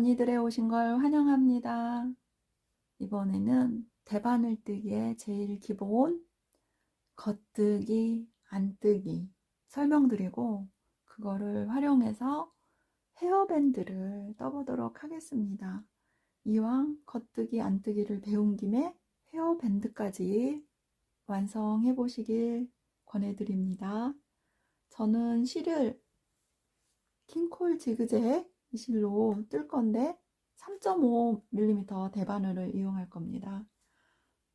언니들의 오신 걸 환영합니다. 이번에는 대바늘 뜨기의 제일 기본 겉뜨기, 안뜨기 설명드리고 그거를 활용해서 헤어밴드를 떠보도록 하겠습니다. 이왕 겉뜨기, 안뜨기를 배운 김에 헤어밴드까지 완성해 보시길 권해드립니다. 저는 실을 킹콜 지그재 이 실로 뜰 건데 3.5mm 대바늘을 이용할 겁니다.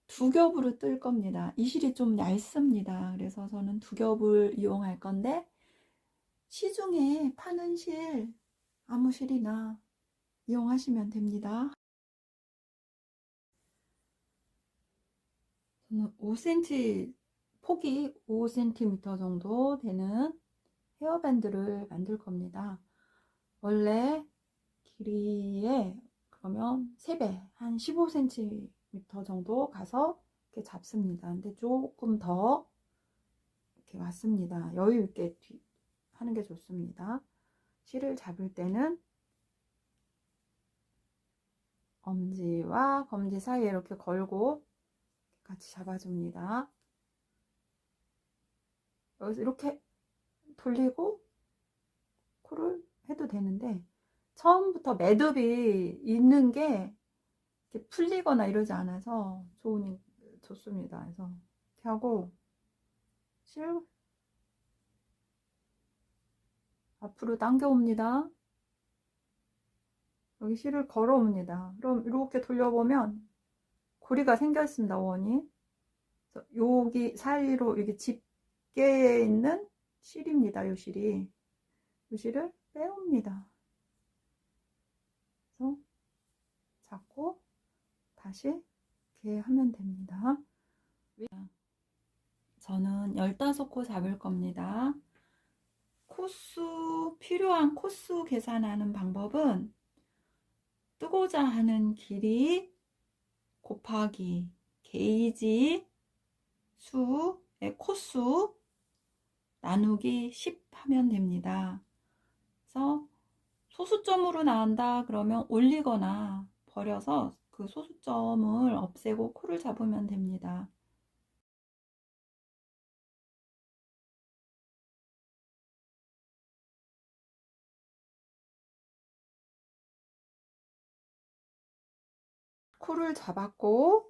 두 겹으로 뜰 겁니다. 이 실이 좀 얇습니다. 그래서 저는 두 겹을 이용할 건데 시중에 파는 실 아무 실이나 이용하시면 됩니다. 저는 5cm 폭이 5cm 정도 되는 헤어밴드를 만들 겁니다. 원래 길이에 그러면 3배, 한 15cm 정도 가서 이렇게 잡습니다. 근데 조금 더 이렇게 왔습니다. 여유 있게 하는 게 좋습니다. 실을 잡을 때는 엄지와 검지 사이에 이렇게 걸고 같이 잡아줍니다. 여기서 이렇게 돌리고 코를 해도 되는데 처음부터 매듭이 있는 게 풀리거나 이러지 않아서 좋으니 좋습니다. 그래서 이렇게 하고 실 앞으로 당겨 옵니다. 여기 실을 걸어 옵니다. 그럼 이렇게 돌려보면 고리가 생겨 있습니다. 원이. 여기 사이로 이게 집게에 있는 실입니다. 요 실이. 요 실을 빼옵니다. 그래서 잡고 다시 이렇게 하면 됩니다. 저는 15코 잡을 겁니다. 코수, 필요한 코수 계산하는 방법은 뜨고자 하는 길이 곱하기 게이지 수의 코수 나누기 10 하면 됩니다. 그래서 소수점으로 나온다 그러면 올리거나 버려서 그 소수점을 없애고 코를 잡으면 됩니다. 코를 잡았고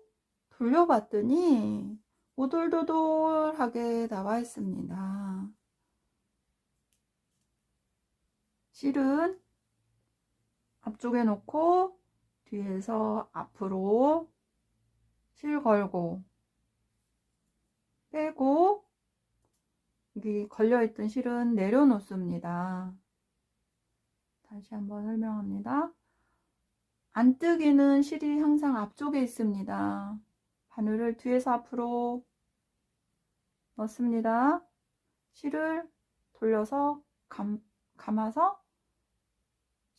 돌려봤더니 오돌도돌하게 나와 있습니다. 실은 앞쪽에 놓고 뒤에서 앞으로 실 걸고 빼고 여기 걸려있던 실은 내려놓습니다. 다시 한번 설명합니다. 안뜨기는 실이 항상 앞쪽에 있습니다. 바늘을 뒤에서 앞으로 넣습니다. 실을 돌려서 감, 감아서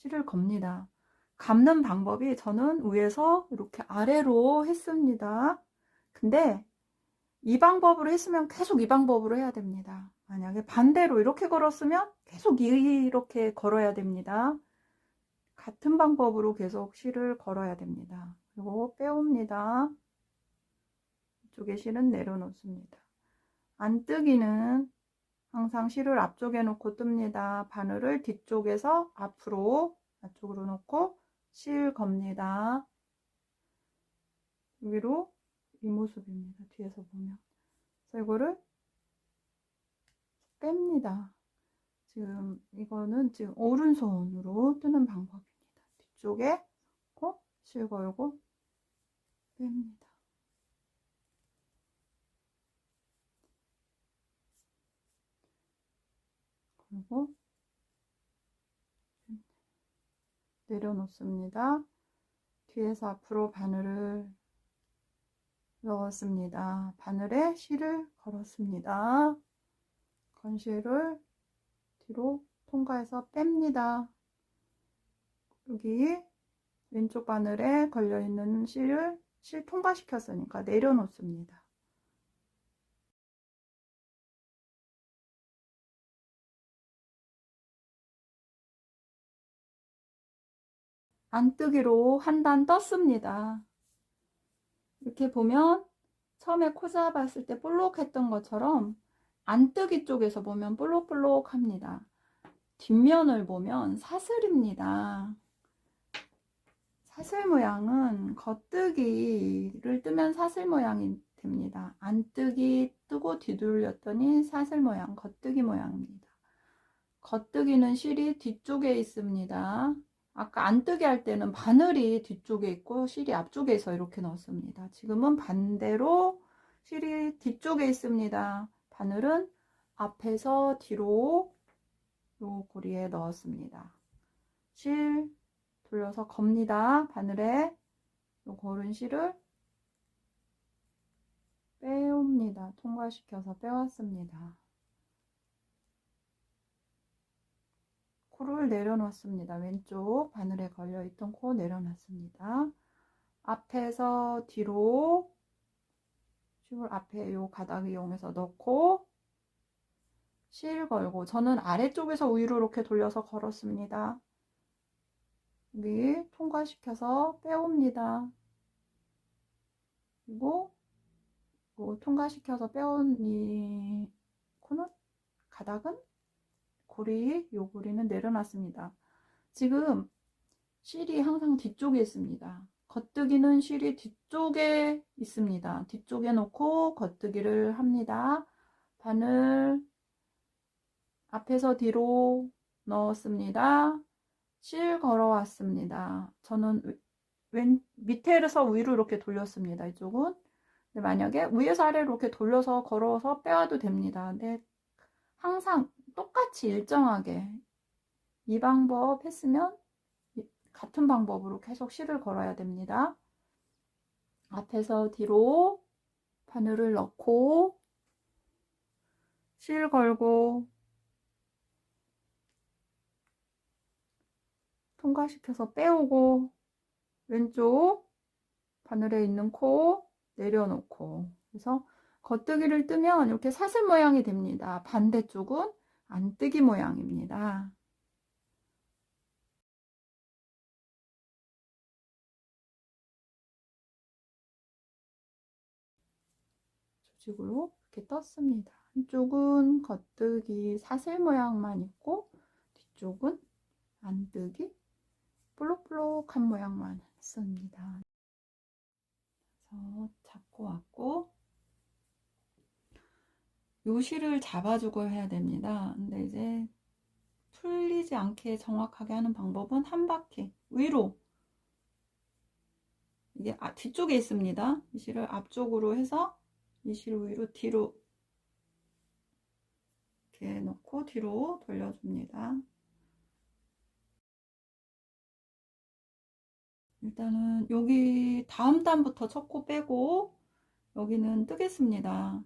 실을 겁니다. 감는 방법이 저는 위에서 이렇게 아래로 했습니다. 근데 이 방법으로 했으면 계속 이 방법으로 해야 됩니다. 만약에 반대로 이렇게 걸었으면 계속 이렇게 걸어야 됩니다. 같은 방법으로 계속 실을 걸어야 됩니다. 그리고 빼옵니다. 이쪽에 실은 내려놓습니다. 안 뜨기는 항상 실을 앞쪽에 놓고 뜹니다. 바늘을 뒤쪽에서 앞으로 앞쪽으로 놓고 실 겁니다. 위로 이 모습입니다. 뒤에서 보면. 그래서 이거를 뺍니다. 지금 이거는 지금 오른손으로 뜨는 방법입니다. 뒤쪽에 꼭실 걸고 뺍니다. 그리고 내려놓습니다. 뒤에서 앞으로 바늘을 넣었습니다. 바늘에 실을 걸었습니다. 건실을 뒤로 통과해서 뺍니다. 여기 왼쪽 바늘에 걸려있는 실을 실 통과시켰으니까 내려놓습니다. 안뜨기로 한 단 떴습니다. 이렇게 보면 처음에 코 잡았을 때 볼록했던 것처럼 안뜨기 쪽에서 보면 볼록볼록합니다. 뒷면을 보면 사슬입니다. 사슬 모양은 겉뜨기를 뜨면 사슬 모양이 됩니다. 안뜨기 뜨고 뒤돌렸더니 사슬 모양, 겉뜨기 모양입니다. 겉뜨기는 실이 뒤쪽에 있습니다. 아까 안뜨기 할 때는 바늘이 뒤쪽에 있고 실이 앞쪽에서 이렇게 넣었습니다. 지금은 반대로 실이 뒤쪽에 있습니다. 바늘은 앞에서 뒤로 요 고리에 넣었습니다. 실 돌려서 겁니다. 바늘에 요 고른 실을 빼옵니다. 통과시켜서 빼왔습니다. 코를 내려놓습니다. 왼쪽 바늘에 걸려있던 코 내려놨습니다. 앞에서 뒤로 실 앞에 요 가닥 이용해서 넣고 실 걸고 저는 아래쪽에서 위로 이렇게 돌려서 걸었습니다. 여기 통과시켜서 빼옵니다. 그리고 요 통과시켜서 빼온 이 코는 가닥은 고리 요 고리는 내려놨습니다. 지금 실이 항상 뒤쪽에 있습니다. 겉뜨기는 실이 뒤쪽에 있습니다. 뒤쪽에 놓고 겉뜨기를 합니다. 바늘 앞에서 뒤로 넣었습니다. 실 걸어왔습니다. 저는 왼 밑에서 위로 이렇게 돌렸습니다. 이쪽은. 만약에 위에서 아래로 이렇게 돌려서 걸어서 빼와도 됩니다. 근데 항상 똑같이 일정하게 이 방법 했으면 같은 방법으로 계속 실을 걸어야 됩니다. 앞에서 뒤로 바늘을 넣고 실 걸고 통과시켜서 빼오고 왼쪽 바늘에 있는 코 내려놓고 그래서 겉뜨기를 뜨면 이렇게 사슬 모양이 됩니다. 반대쪽은 안 뜨기 모양입니다. 조직으로 이렇게 떴습니다. 한쪽은 겉뜨기 사슬 모양만 있고 뒤쪽은 안뜨기 볼록볼록한 모양만 씁니다. 그래서 잡고 왔고 요 실을 잡아주고 해야 됩니다. 근데 이제 풀리지 않게 정확하게 하는 방법은 한 바퀴 위로 이게 아, 뒤쪽에 있습니다. 이 실을 앞쪽으로 해서 이 실 위로 뒤로 이렇게 놓고 뒤로 돌려줍니다. 일단은 여기 다음 단부터 첫 코 빼고 여기는 뜨겠습니다.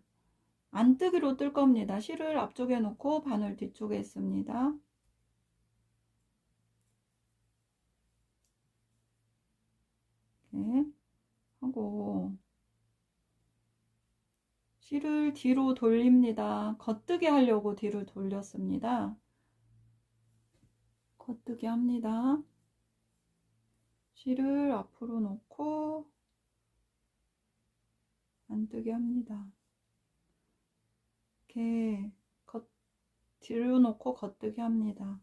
안뜨기로 뜰 겁니다. 실을 앞쪽에 놓고 바늘 뒤쪽에 있습니다. 이렇게 하고 실을 뒤로 돌립니다. 겉뜨기 하려고 뒤로 돌렸습니다. 겉뜨기 합니다. 실을 앞으로 놓고 안뜨기 합니다. 이렇게 겉, 뒤로 놓고 겉뜨기 합니다.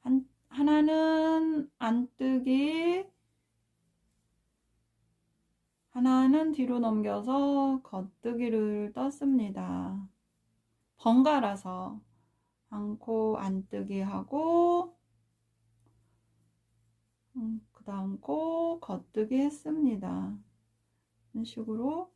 한, 하나는 안뜨기, 하나는 뒤로 넘겨서 겉뜨기를 떴습니다. 번갈아서 안고 안뜨기 하고 음, 그 다음 코 겉뜨기 했습니다. 이런 식으로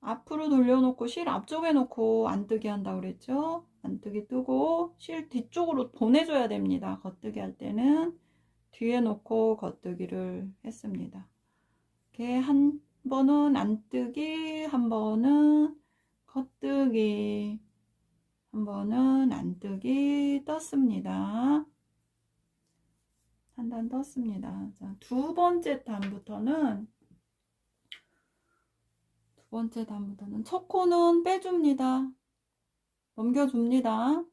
앞으로 돌려놓고 실 앞쪽에 놓고 안뜨기 한다고 그랬죠? 안뜨기 뜨고 실 뒤쪽으로 보내줘야 됩니다. 겉뜨기 할 때는 뒤에 놓고 겉뜨기를 했습니다. 이렇게 한 번은 안 뜨기, 한 번은 겉뜨기, 한 번은 안 뜨기 떴습니다. 한 단 떴습니다. 자, 두 번째 단부터는 두 번째 단부터는 첫 코는 빼줍니다. 넘겨줍니다.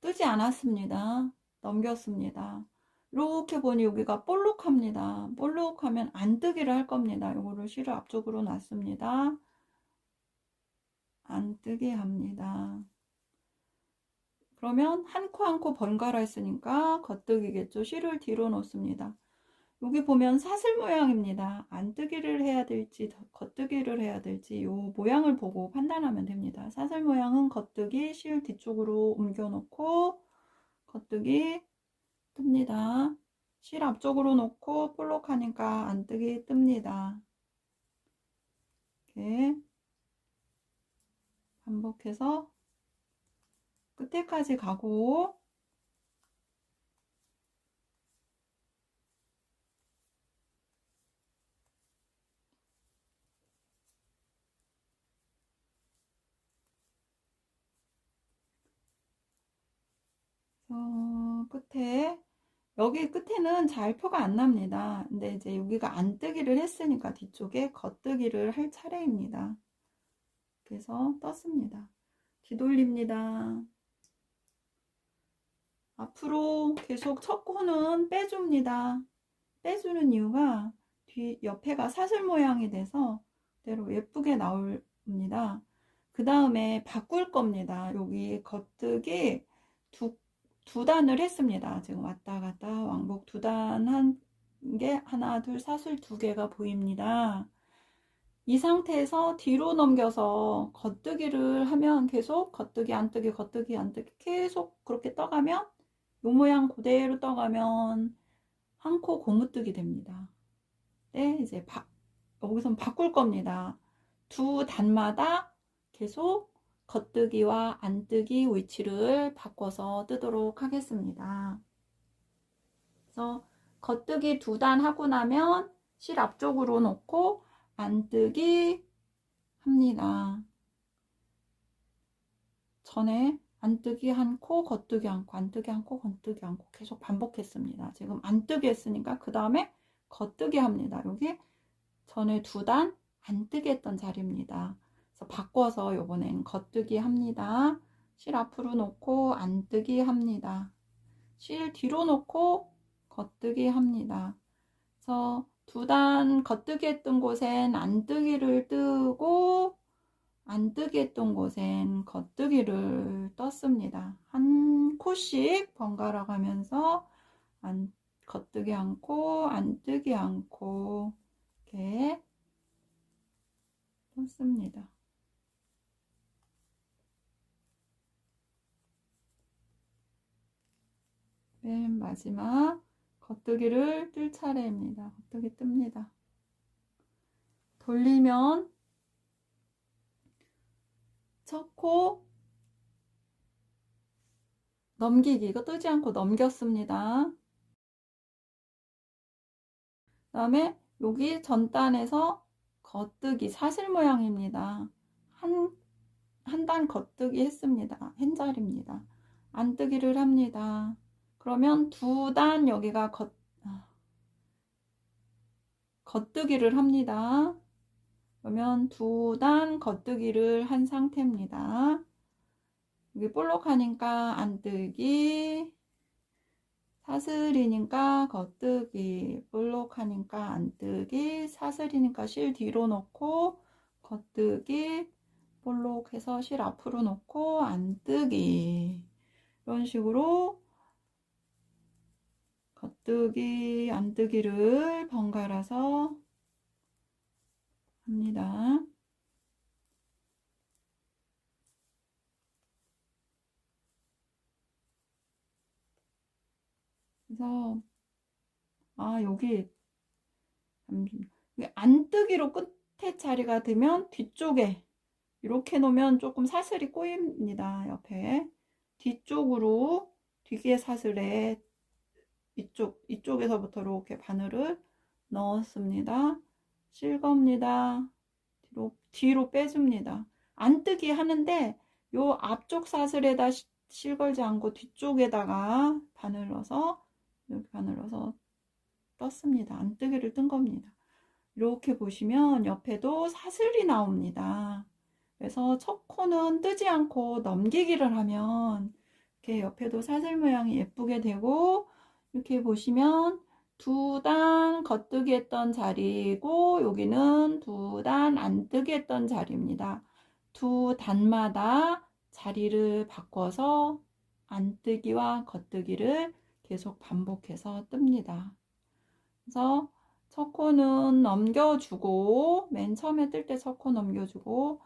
뜨지 않았습니다. 넘겼습니다. 이렇게 보니 여기가 볼록합니다. 볼록하면 안 뜨기를 할 겁니다. 요거를 실을 앞쪽으로 놨습니다. 안 뜨게 합니다. 그러면 한 코 한 코 번갈아 했으니까 겉뜨기겠죠. 실을 뒤로 놓습니다. 여기 보면 사슬 모양입니다. 안 뜨기를 해야 될지 더- 겉뜨기를 해야 될지 요 모양을 보고 판단하면 됩니다. 사슬 모양은 겉뜨기 실 뒤쪽으로 옮겨 놓고 겉뜨기 뜹니다. 실 앞쪽으로 놓고 볼록하니까 안 뜨기 뜹니다. 이렇게 반복해서 끝에까지 가고 어, 끝에 여기 끝에는 잘 표가 안 납니다. 근데 이제 여기가 안 뜨기를 했으니까 뒤쪽에 겉뜨기를 할 차례입니다. 그래서 떴습니다. 뒤돌립니다. 앞으로 계속 첫 코는 빼줍니다. 빼주는 이유가 뒤 옆에가 사슬 모양이 돼서 그대로 예쁘게 나옵니다. 그 다음에 바꿀 겁니다. 여기 겉뜨기 두, 두 단을 했습니다. 지금 왔다 갔다 왕복 두 단 한 게 하나, 둘, 사슬 두 개가 보입니다. 이 상태에서 뒤로 넘겨서 겉뜨기를 하면 계속 겉뜨기, 안뜨기, 겉뜨기, 안뜨기 계속 그렇게 떠가면 요 모양 그대로 떠가면 한 코 고무뜨기 됩니다. 네, 이제 바, 여기선 바꿀 겁니다. 두 단마다 계속 겉뜨기와 안뜨기 위치를 바꿔서 뜨도록 하겠습니다. 그래서 겉뜨기 두 단 하고 나면 실 앞쪽으로 놓고 안뜨기 합니다. 전에 안뜨기 한 코, 겉뜨기 한 코, 안뜨기 한 코, 겉뜨기 한 코 계속 반복했습니다. 지금 안뜨기 했으니까 그 다음에 겉뜨기 합니다. 여기 전에 두 단 안뜨기 했던 자리입니다. 바꿔서 요번엔 겉뜨기 합니다. 실 앞으로 놓고 안뜨기 합니다. 실 뒤로 놓고 겉뜨기 합니다. 그래서 두 단 겉뜨기 했던 곳엔 안뜨기를 뜨고 안뜨기 했던 곳엔 겉뜨기를 떴습니다. 한 코씩 번갈아 가면서 안, 겉뜨기 않고 안뜨기 않고 이렇게 떴습니다. 맨 마지막 겉뜨기를 뜰 차례입니다. 겉뜨기 뜹니다. 돌리면 첫 코 넘기기 이거 뜨지 않고 넘겼습니다. 그 다음에 여기 전단에서 겉뜨기 사슬 모양입니다. 한 한 단 겉뜨기 했습니다. 한 자리입니다. 안뜨기를 합니다. 그러면 두 단 여기가 겉, 아, 겉뜨기를 합니다. 그러면 두 단 겉뜨기를 한 상태입니다. 여기 볼록하니까 안뜨기, 사슬이니까 겉뜨기, 볼록하니까 안뜨기, 사슬이니까 실 뒤로 놓고 겉뜨기, 볼록해서 실 앞으로 놓고 안뜨기 이런 식으로 겉뜨기, 안뜨기를 번갈아서 합니다. 그래서 아 여기. 여기 안뜨기로 끝에 자리가 되면 뒤쪽에 이렇게 놓으면 조금 사슬이 꼬입니다. 옆에 뒤쪽으로 뒤에 사슬에 이쪽 이쪽에서부터 이렇게 바늘을 넣었습니다. 실겁니다. 뒤로 뒤로 빼줍니다. 안 뜨기 하는데 요 앞쪽 사슬에다 시- 실걸지 않고 뒤쪽에다가 바늘 넣어서 이렇게 바늘 넣어서 떴습니다. 안 뜨기를 뜬 겁니다. 이렇게 보시면 옆에도 사슬이 나옵니다. 그래서 첫 코는 뜨지 않고 넘기기를 하면 이렇게 옆에도 사슬 모양이 예쁘게 되고 이렇게 보시면 두 단 겉뜨기 했던 자리고 여기는 두 단 안 뜨기 했던 자리입니다. 두 단마다 자리를 바꿔서 안뜨기와 겉뜨기를 계속 반복해서 뜹니다. 그래서 첫 코는 넘겨주고 맨 처음에 뜰 때 첫 코 넘겨주고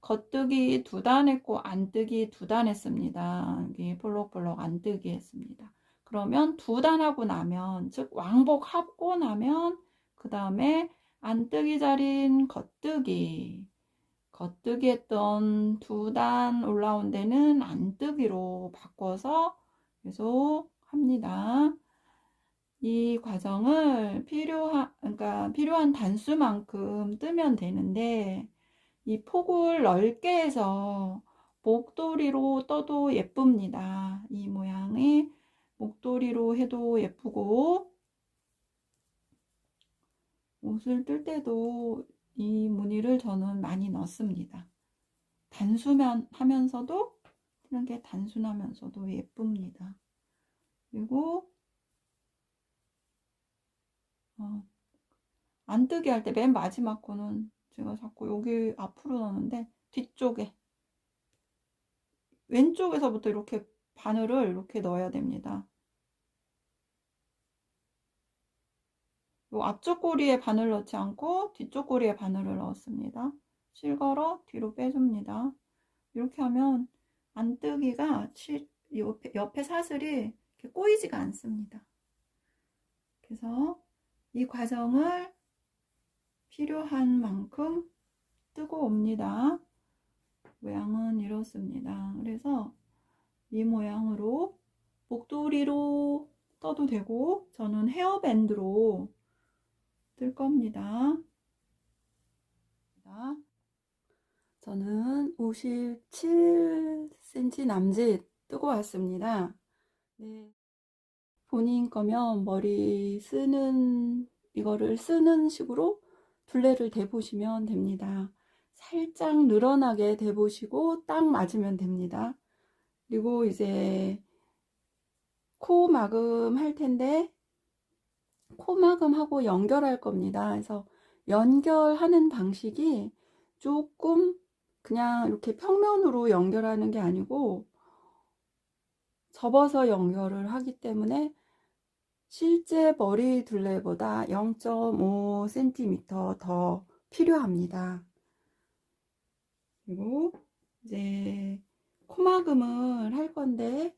겉뜨기 두 단 했고 안뜨기 두 단 했습니다. 여기 볼록볼록 안뜨기 했습니다. 그러면 두 단 하고 나면 즉 왕복하고 나면 그 다음에 안뜨기 자리인 겉뜨기 겉뜨기 했던 두 단 올라온 데는 안뜨기로 바꿔서 계속 합니다. 이 과정을 필요한 그러니까 필요한 단수만큼 뜨면 되는데 이 폭을 넓게 해서 목도리로 떠도 예쁩니다. 이 모양이 목도리로 해도 예쁘고 옷을 뜰 때도 이 무늬를 저는 많이 넣습니다. 단순한 하면서도 뜨는 게 단순하면서도 예쁩니다. 그리고 어, 안 뜨게 할 때 맨 마지막 거는 제가 자꾸 여기 앞으로 넣는데 뒤쪽에 왼쪽에서부터 이렇게 바늘을 이렇게 넣어야 됩니다. 요 앞쪽 꼬리에 바늘 넣지 않고 뒤쪽 꼬리에 바늘을 넣었습니다. 실걸어 뒤로 빼줍니다. 이렇게 하면 안뜨기가 옆에, 옆에 사슬이 꼬이지가 않습니다. 그래서 이 과정을 필요한 만큼 뜨고 옵니다. 모양은 이렇습니다. 그래서 이 모양으로 목도리로 떠도 되고 저는 헤어밴드로 뜰 겁니다. 저는 57cm 남짓 뜨고 왔습니다. 네. 본인 거면 머리 쓰는 이거를 쓰는 식으로 둘레를 대보시면 됩니다. 살짝 늘어나게 대보시고 딱 맞으면 됩니다. 그리고 이제 코 마금 할 텐데 코 마금하고 연결할 겁니다. 그래서 연결하는 방식이 조금 그냥 이렇게 평면으로 연결하는 게 아니고 접어서 연결을 하기 때문에 실제 머리 둘레보다 0.5cm 더 필요합니다. 그리고 이제 코막음을 할 건데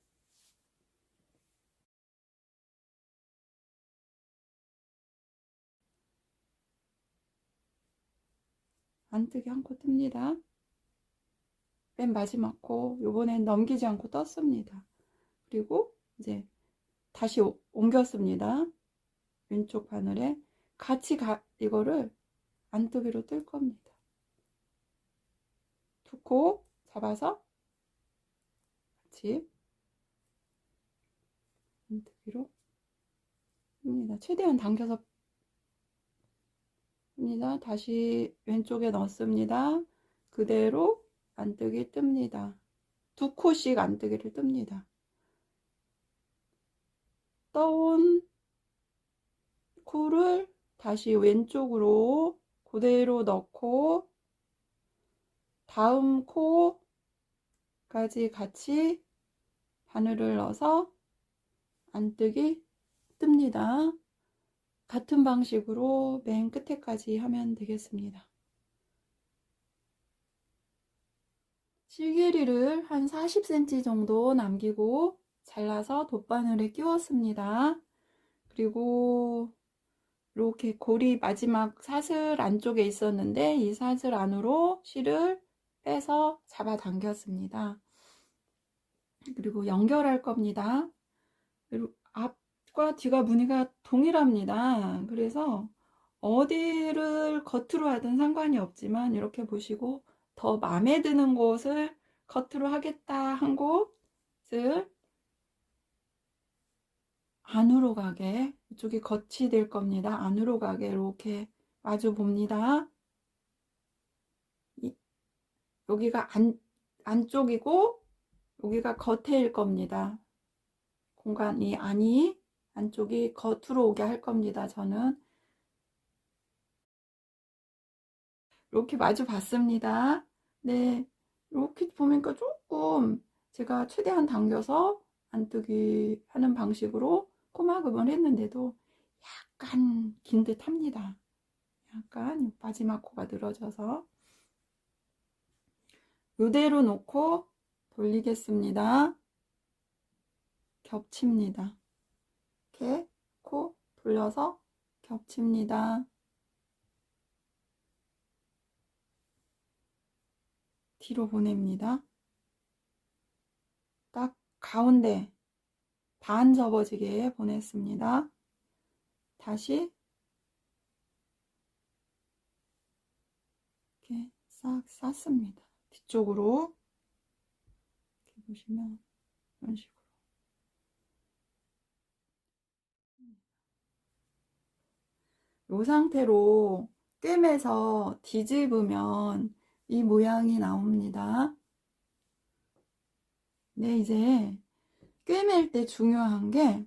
안뜨기 한 코 뜹니다. 맨 마지막 코 요번엔 넘기지 않고 떴습니다. 그리고 이제 다시 오, 옮겼습니다. 왼쪽 바늘에 같이 가, 이거를 안뜨기로 뜰 겁니다. 두 코 잡아서 같이 안뜨기로 뜹니다. 최대한 당겨서 뜹니다. 다시 왼쪽에 넣습니다. 그대로 안뜨기 뜹니다. 두 코씩 안뜨기를 뜹니다. 떠온 코를 다시 왼쪽으로 그대로 넣고 다음 코까지 같이 바늘을 넣어서 안뜨기 뜹니다. 같은 방식으로 맨 끝에까지 하면 되겠습니다. 실길이를 한 40cm 정도 남기고 잘라서 돗바늘에 끼웠습니다. 그리고 이렇게 고리 마지막 사슬 안쪽에 있었는데 이 사슬 안으로 실을 빼서 잡아 당겼습니다. 그리고 연결할 겁니다. 앞과 뒤가 무늬가 동일합니다. 그래서 어디를 겉으로 하든 상관이 없지만 이렇게 보시고 더 마음에 드는 곳을 겉으로 하겠다 한 곳을 안으로 가게 이쪽이 겉이 될 겁니다. 안으로 가게 이렇게 마주 봅니다. 여기가 안, 안쪽이고 여기가 겉에일 겁니다. 공간이 아니 안쪽이 겉으로 오게 할 겁니다. 저는 이렇게 마주 봤습니다. 네, 이렇게 보니까 조금 제가 최대한 당겨서 안뜨기 하는 방식으로 코막음을 했는데도 약간 긴 듯 합니다. 약간 마지막 코가 늘어져서 이대로 놓고 돌리겠습니다. 겹칩니다. 이렇게 코 돌려서 겹칩니다. 뒤로 보냅니다. 딱 가운데 반 접어지게 보냈습니다. 다시 이렇게 싹 쌌습니다. 뒤쪽으로 이렇게 보시면 이런 식으로 이 상태로 꿰매서 뒤집으면 이 모양이 나옵니다. 네, 이제 꿰맬 때 중요한 게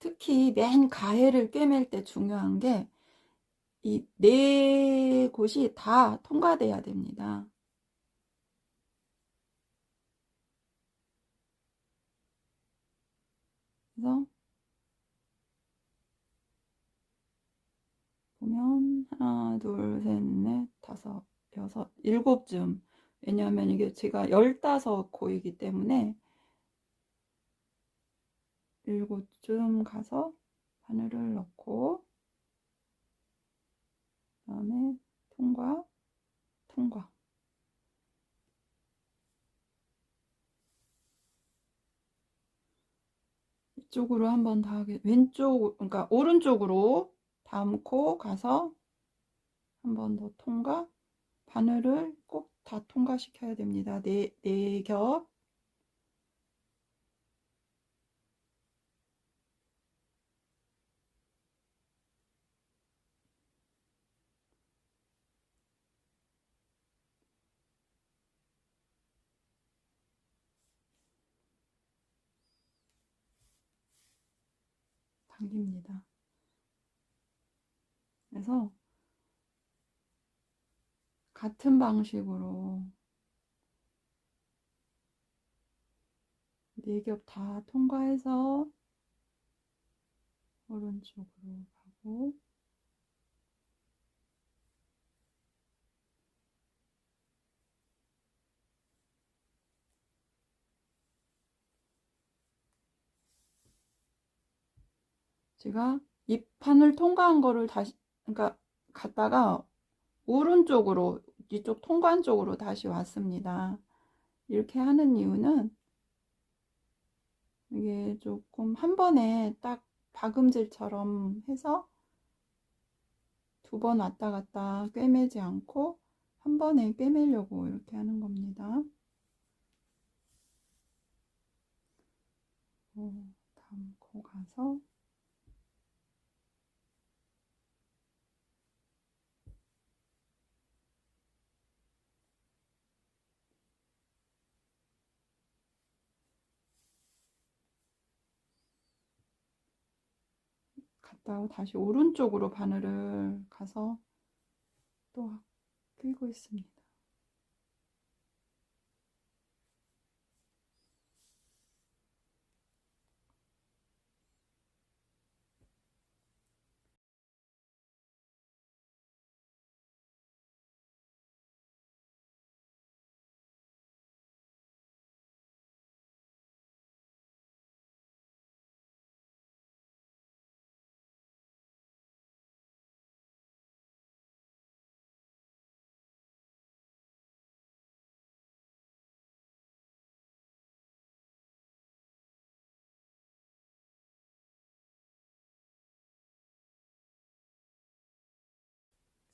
특히 맨 가해를 꿰맬 때 중요한 게 이 네 곳이 다 통과돼야 됩니다. 그래서 보면 하나, 둘, 셋, 넷, 다섯, 여섯, 일곱 줌 왜냐하면 이게 제가 열다섯 코이기 때문에 일곱 줌 가서 바늘을 넣고 그 다음에 통과, 통과. 이쪽으로 한번더 하게 왼쪽 그러니까 오른쪽으로 담고 가서 한 번 더 통과 바늘을 꼭 다 통과시켜야 됩니다. 네, 네 겹. 당깁니다. 그래서 같은 방식으로. 네 겹 다 통과해서 오른쪽으로 가고. 제가 이 판을 통과한 거를 다시 그러니까 갔다가 오른쪽으로 이쪽 통관 쪽으로 다시 왔습니다. 이렇게 하는 이유는 이게 조금 한 번에 딱 박음질처럼 해서 두 번 왔다 갔다 꿰매지 않고 한 번에 꿰매려고 이렇게 하는 겁니다. 어, 담고 가서 갔다 다시 오른쪽으로 바늘을 가서 또 끼고 있습니다.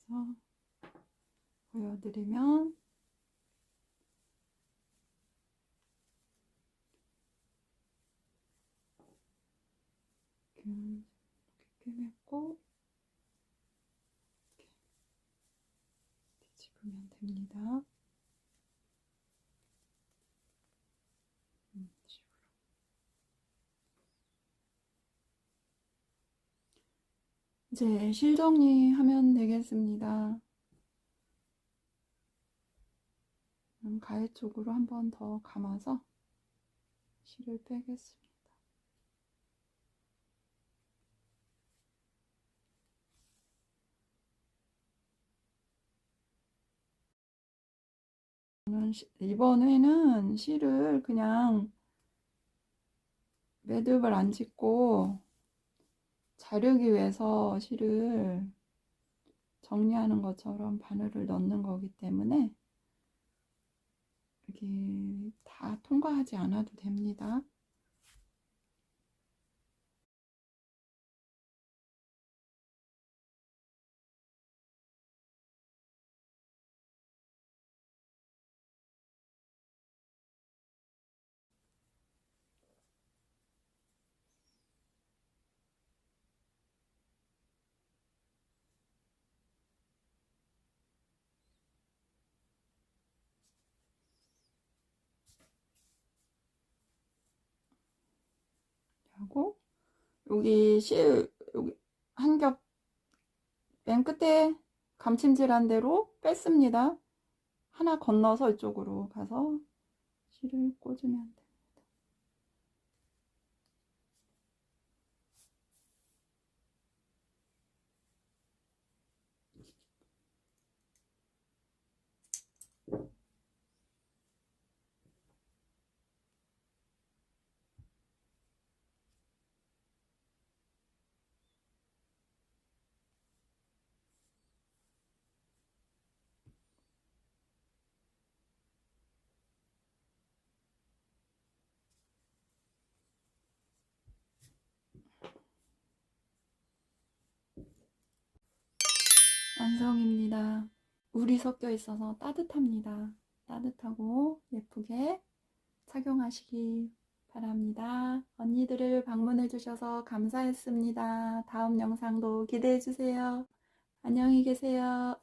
그래서 보여드리면 이렇게 꿰맸고 이렇게 뒤집으면 됩니다. 이제 실 정리 하면 되겠습니다. 가해 쪽으로 한 번 더 감아서 실을 빼겠습니다. 이번에는 실을 그냥 매듭을 안 짓고 자르기 위해서 실을 정리하는 것처럼 바늘을 넣는 거기 때문에 이게 다 통과하지 않아도 됩니다. 하고 여기 실 여기 한 겹 맨 끝에 감침질한 대로 뺐습니다. 하나 건너서 이쪽으로 가서 실을 꽂으면 완성입니다. 물이 섞여 있어서 따뜻합니다. 따뜻하고 예쁘게 착용하시기 바랍니다. 언니들을 방문해 주셔서 감사했습니다. 다음 영상도 기대해 주세요. 안녕히 계세요.